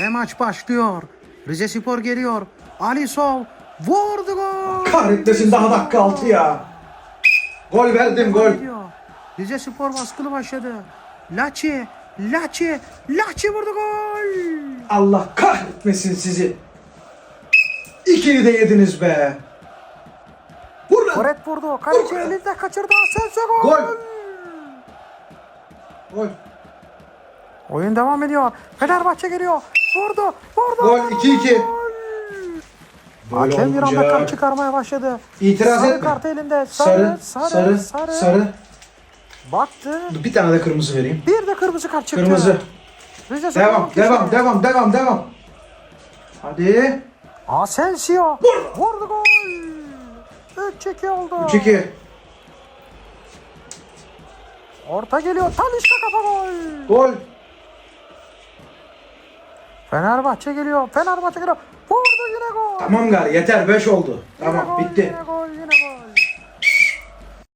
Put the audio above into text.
Ve maç başlıyor. Rize Spor geliyor. Ali Sov vurdu gol. Kahretmesin daha dakika 6 ya. Gol verdim gol. Rize Spor baskılı başladı. Laçi, Laçi, Laçi vurdu gol. Allah kahretmesin sizi. İkini de yediniz be. Vur lan. Koret vurdu. Kaleci elinde kaçırdı. Asensio gol. Gol. Gol. Oyun devam ediyor. Fenerbahçe geliyor. Vurdu. Vurdu. Gol, vurdu, 2-2. gol. Böyle Hakem bir anda kart çıkarmaya başladı. İtiraz sarı etme. kart elinde. Sarı, Sarı, sarı, sarı, sarı. Baktı. Bir tane de kırmızı vereyim. Bir de kırmızı kart çıktı. Kırmızı. Rize Devam, alkışladı. devam, devam, devam, devam. Hadi. Asensio. Vur. Vurdu gol. 3-2 oldu. 3-2. Orta geliyor. Talişka kafa gol. Gol. Fenerbahçe geliyor. Fenerbahçe geliyor. Vurdu yine gol. Tamam gari yeter 5 oldu. Yine tamam gol, bitti. Yine gol, yine gol.